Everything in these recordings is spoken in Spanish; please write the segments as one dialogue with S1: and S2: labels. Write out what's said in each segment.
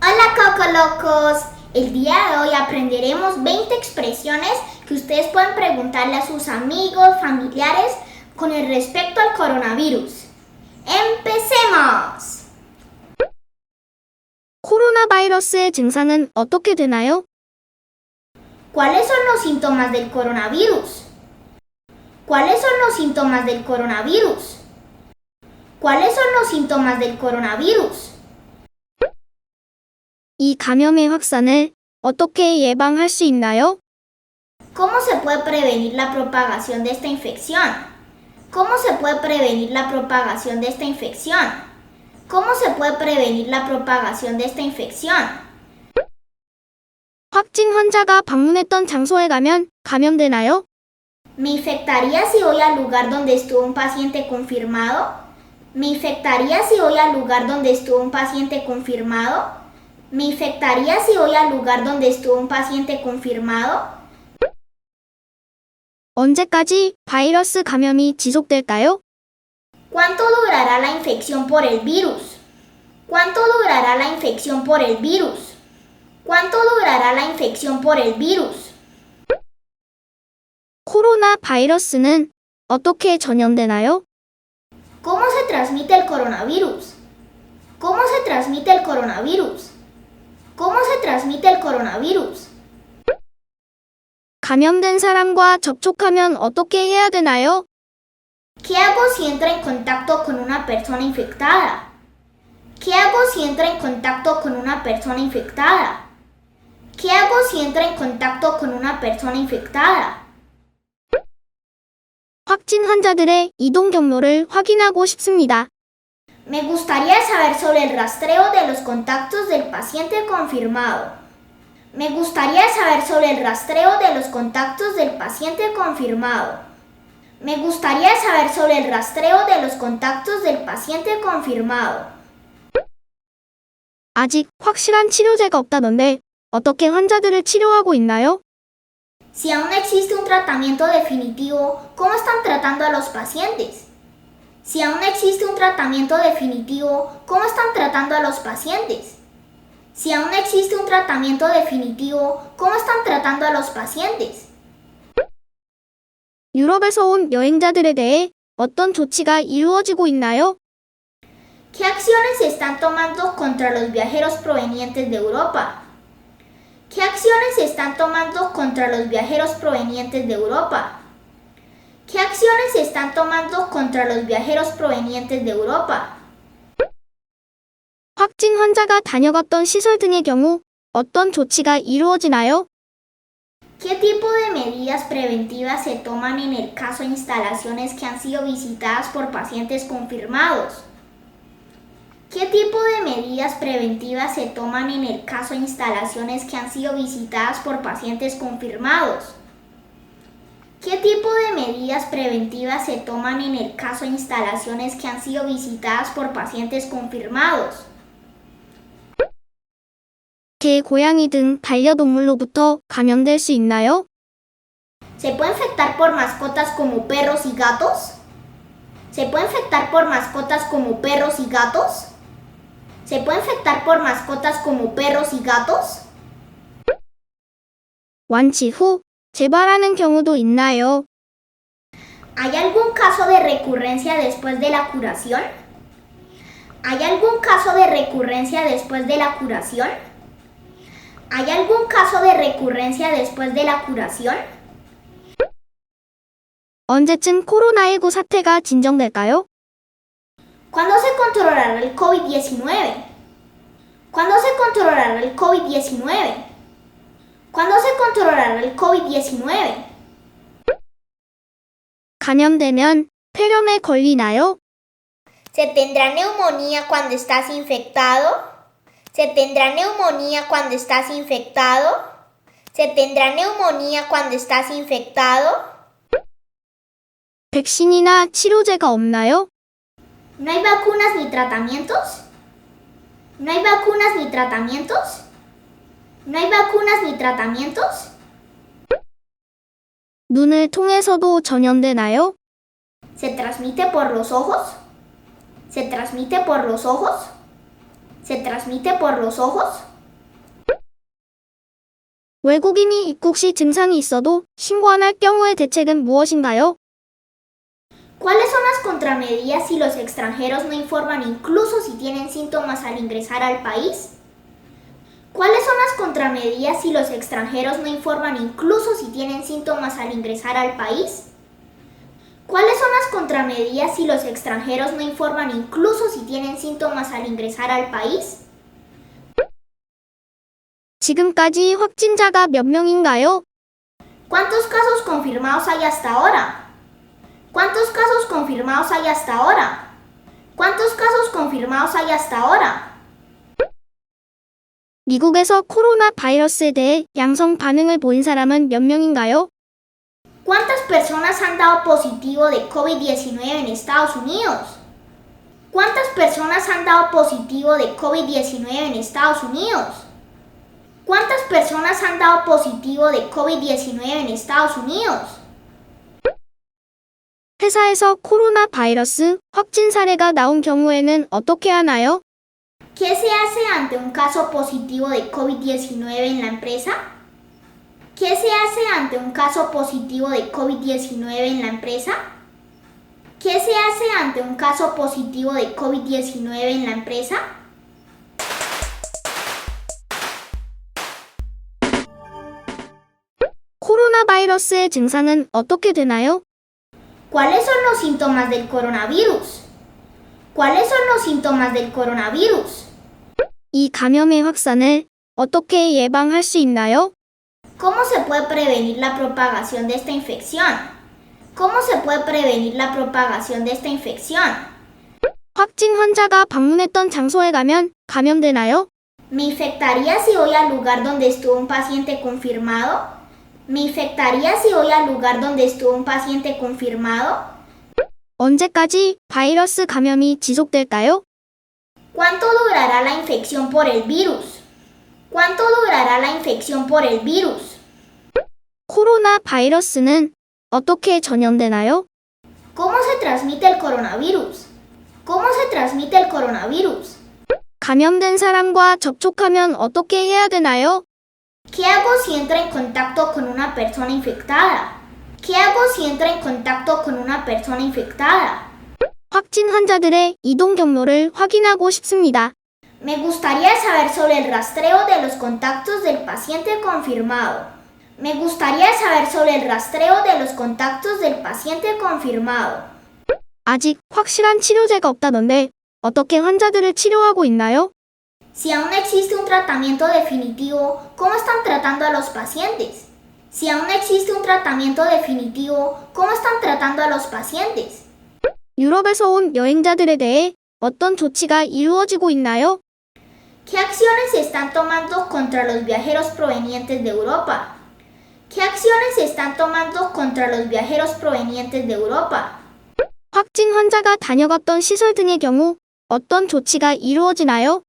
S1: Hola Coco Locos. El día de hoy aprenderemos 20 expresiones que ustedes pueden preguntarle a sus amigos, familiares con el respecto al coronavirus. ¡Empecemos!
S2: 코로나 바이러스의 증상은 어떻게 되나요?
S1: ¿Cuáles son los síntomas del coronavirus? ¿Cuáles son los síntomas del coronavirus? ¿Cuáles son los síntomas del coronavirus?
S2: 이 감염의 확산을 어떻게 예방할 수 있나요?
S1: ¿Cómo se puede prevenir la propagación de esta infección? ¿Cómo se puede prevenir la propagación de esta infección? ¿Cómo se puede prevenir la propagación de esta infección?
S2: 확진 환자가 방문했던 장소에 가면 감염되나요?
S1: ¿Me infectaría si voy al lugar donde estuvo un paciente confirmado? ¿Me infectaría si voy al lugar donde estuvo un paciente confirmado? ¿Me infectaría si voy al lugar donde estuvo un paciente confirmado?
S2: 언제까지 바이러스 감염이 지속될까요?
S1: ¿Cuánto durará la infección por el virus? ¿Cuánto durará la infección por el virus? ¿Cuánto durará la infección por el virus?
S2: 코로나 바이러스는 어떻게 전염되나요?
S1: ¿Cómo se transmite el coronavirus? ¿Cómo se transmite el coronavirus? ¿Cómo se transmite el coronavirus?
S2: 감염된 사람과 접촉하면 어떻게 해야 되나요?
S1: ¿Qué hago si entro en contacto con una persona infectada? ¿Qué hago si entro en contacto con una persona infectada? ¿Qué hago si entro en contacto con una persona infectada?
S2: 확진 환자들의 이동 경로를 확인하고 싶습니다.
S1: Me gustaría saber sobre el rastreo de los contactos del paciente confirmado. Me gustaría saber sobre el rastreo de los contactos del paciente confirmado. Me gustaría saber sobre el rastreo de los contactos del paciente confirmado.
S2: 아직 확실한 치료제가 없다던데 어떻게 환자들을 치료하고 있나요?
S1: Si aún no existe un tratamiento definitivo, ¿cómo están tratando a los pacientes? Si aún no existe un tratamiento definitivo, ¿cómo están tratando a los pacientes? Si aún no existe un tratamiento definitivo, ¿cómo están tratando a los pacientes?
S2: 유럽에서 온 여행자들에 대해 어떤 조치가 이루어지고 있나요?
S1: ¿Qué acciones se están tomando contra los viajeros provenientes de Europa? ¿Qué acciones se están tomando contra los viajeros provenientes de Europa? ¿Qué acciones se están tomando contra los viajeros provenientes de Europa?
S2: 확진 환자가 다녀갔던 시설 등의 경우 어떤 조치가 이루어지나요?
S1: ¿Qué tipo de medidas preventivas se toman en el caso de instalaciones que han sido visitadas por pacientes confirmados? ¿Qué tipo de medidas preventivas se toman en el caso de instalaciones que han sido visitadas por pacientes confirmados? ¿Qué tipo de medidas preventivas se toman en el caso de instalaciones que han sido visitadas por pacientes confirmados?
S2: 개, 고양이 등 반려동물로부터 감염될 수 있나요?
S1: ¿Se puede infectar por mascotas como perros y gatos? ¿Se puede infectar por mascotas como perros y gatos? ¿Se puede infectar por mascotas como perros y gatos?
S2: 완치 후 재발하는 경우도 있나요?
S1: ¿Hay algún caso de recurrencia después de la curación? ¿Hay algún caso de recurrencia después de la curación? ¿Hay algún caso de recurrencia después de la curación?
S2: 언제쯤 코로나19 사태가 진정될까요?
S1: ¿Cuándo se controlará el COVID-19? ¿Cuándo se controlará el COVID-19? ¿Cuándo se controlará el COVID-19?
S2: 감염되면 폐렴에 걸리나요?
S1: ¿Se tendrá neumonía cuando estás infectado? ¿Se tendrá neumonía cuando estás infectado? ¿Se tendrá neumonía cuando estás infectado?
S2: 백신이나 치료제가 없나요?
S1: ¿No hay vacunas ni tratamientos? ¿No hay vacunas ni tratamientos? ¿No hay vacunas ni tratamientos?
S2: 눈을 통해서도 전염되나요?
S1: ¿Se transmite por los ojos? ¿Se transmite por los ojos? ¿Se transmite por los ojos?
S2: 외국인이 입국 시 증상이 있어도 신고 안 할 경우의 대책은 무엇인가요?
S1: ¿Cuáles son las contramedidas si los extranjeros no informan incluso si tienen síntomas al ingresar al país? ¿Cuáles son las contramedidas si los extranjeros no informan incluso si tienen síntomas al ingresar al país? ¿Cuáles son las contramedidas si los extranjeros no informan incluso si tienen síntomas al ingresar al país?
S2: 지금까지 확진자가 몇 명인가요?
S1: ¿Cuántos casos confirmados hay hasta ahora? ¿Cuántos casos confirmados hay hasta ahora? ¿Cuántos casos confirmados hay hasta ahora?
S2: 미국에서 코로나 바이러스에 대해 양성 반응을 보인 사람은 몇 명인가요?
S1: ¿Cuántas personas han dado positivo de COVID-19 en Estados Unidos? ¿Cuántas personas han dado positivo de COVID-19 en Estados Unidos? ¿Cuántas personas han dado positivo de COVID-19 en Estados Unidos?
S2: 회사에서 코로나 바이러스 확진 사례가 나온 경우에는 어떻게 하나요?
S1: ¿Qué se hace ante un caso positivo de COVID-19 en la empresa? ¿Qué se hace ante un caso positivo de COVID-19 en la empresa? ¿Qué se hace ante un caso positivo de COVID-19 en la empresa?
S2: 코로나 바이러스의 증상은 어떻게 되나요?
S1: ¿Cuáles son los síntomas del coronavirus? ¿Cuáles son los síntomas del coronavirus?
S2: 이 감염의 확산을 어떻게 예방할 수 있나요?
S1: ¿Cómo se puede prevenir la propagación de esta infección? ¿Cómo se puede prevenir la propagación de esta infección?
S2: 확진 환자가 방문했던 장소에 가면 감염되나요?
S1: ¿Me infectaría si voy al lugar donde estuvo un paciente confirmado? ¿Me infectaría si voy al lugar donde estuvo un paciente confirmado?
S2: 언제까지 바이러스 감염이 지속될까요?
S1: ¿Cuánto durará la infección por el virus? ¿Cuánto durará la infección por el virus?
S2: 코로나 바이러스는 어떻게 전염되나요?
S1: ¿Cómo se transmite el coronavirus? ¿Cómo se transmite el coronavirus?
S2: 감염된 사람과 접촉하면 어떻게 해야 되나요?
S1: ¿Qué hago si entro en contacto con una persona infectada? ¿Qué hago si entro en contacto con una persona infectada?
S2: 확진 환자들의 이동 경로를 확인하고 싶습니다.
S1: Me gustaría saber sobre el rastreo de los contactos del paciente confirmado. Me gustaría saber sobre el rastreo de los contactos del paciente confirmado.
S2: 아직 확실한 치료제가 없다던데 어떻게 환자들을 치료하고 있나요?
S1: Si aún no existe un tratamiento definitivo, ¿cómo están tratando a los pacientes? Si aún no existe un tratamiento definitivo, ¿cómo están tratando a los pacientes?
S2: 유럽에서 온 여행자들에 대해 어떤 조치가 이루어지고 있나요?
S1: ¿Qué acciones se están tomando contra los viajeros provenientes de Europa? ¿Qué acciones se están tomando contra los viajeros provenientes de Europa?
S2: 확진 환자가 다녀갔던 시설 등의 경우 어떤 조치가 이루어지나요?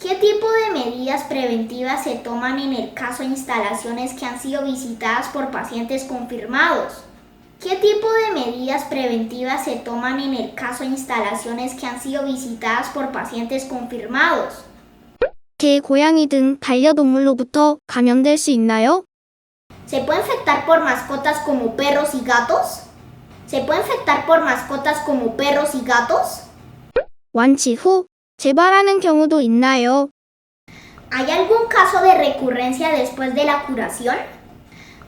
S1: ¿Qué tipo de medidas preventivas se toman en el caso de instalaciones que han sido visitadas por pacientes confirmados? ¿Qué tipo de medidas preventivas se toman en el caso de instalaciones que han sido visitadas por pacientes confirmados?
S2: 개, 고양이 등 반려동물로부터 감염될 수 있나요?
S1: ¿Se puede infectar por mascotas como perros y gatos? ¿Se puede infectar por mascotas como perros y gatos?
S2: 완치 후 재발하는 경우도 있나요?
S1: ¿Hay algún caso de recurrencia después de la curación?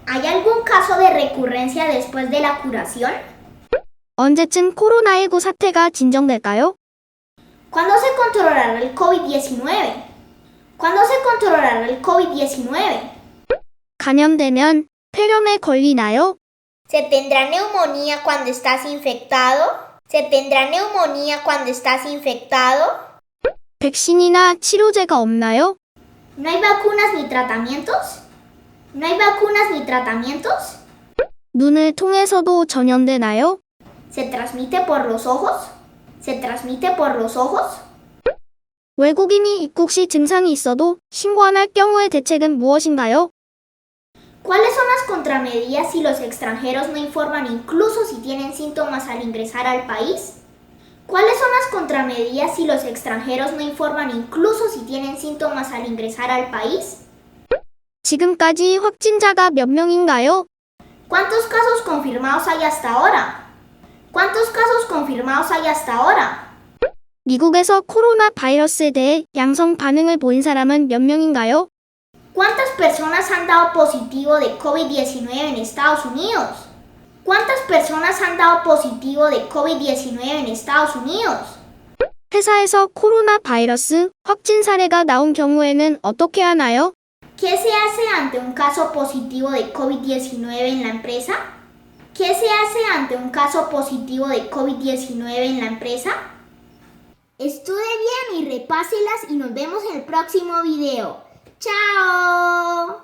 S1: ¿Hay algún caso de recurrencia después de la curación?
S2: 언제쯤 코로나19 사태가 진정될까요?
S1: ¿Cuándo se controlará el COVID-19? ¿Cuándo se controlará el COVID-19?
S2: 감염되면 폐렴에 걸리나요?
S1: ¿Se tendrá neumonía cuando estás infectado? ¿Se tendrá neumonía cuando estás infectado?
S2: 백신이나 치료제가 없나요?
S1: ¿No hay vacunas ni tratamientos? ¿No hay vacunas ni tratamientos?
S2: 눈을 통해서도 전염되나요?
S1: ¿Se transmite por los ojos? ¿Se transmite por los ojos?
S2: 외국인이 입국 시 증상이 있어도 신고 안 할 경우의 대책은 무엇인가요?
S1: ¿Cuáles son las contramedidas si los extranjeros no informan incluso si tienen síntomas al ingresar al país? ¿Cuáles son las contramedidas si los extranjeros no informan incluso si tienen síntomas al ingresar al país?
S2: 지금까지 확진자가 몇 명인가요?
S1: ¿Cuántos casos confirmados hay hasta ahora? ¿Cuántos casos confirmados hay hasta ahora?
S2: 미국에서 코로나 바이러스에 대해 양성 반응을 보인 사람은 몇 명인가요?
S1: ¿Cuántas personas han dado positivo de COVID-19 en Estados Unidos? ¿Cuántas personas han dado positivo de COVID-19 en Estados Unidos?
S2: 회사에서 코로나 바이러스 확진 사례가 나온 경우에는 어떻게 하나요?
S1: ¿Qué se hace ante un caso positivo de COVID-19 en la empresa? ¿Qué se hace ante un caso positivo de COVID-19 en la empresa? Estudie bien y repáselas y nos vemos en el próximo video. ¡Chao!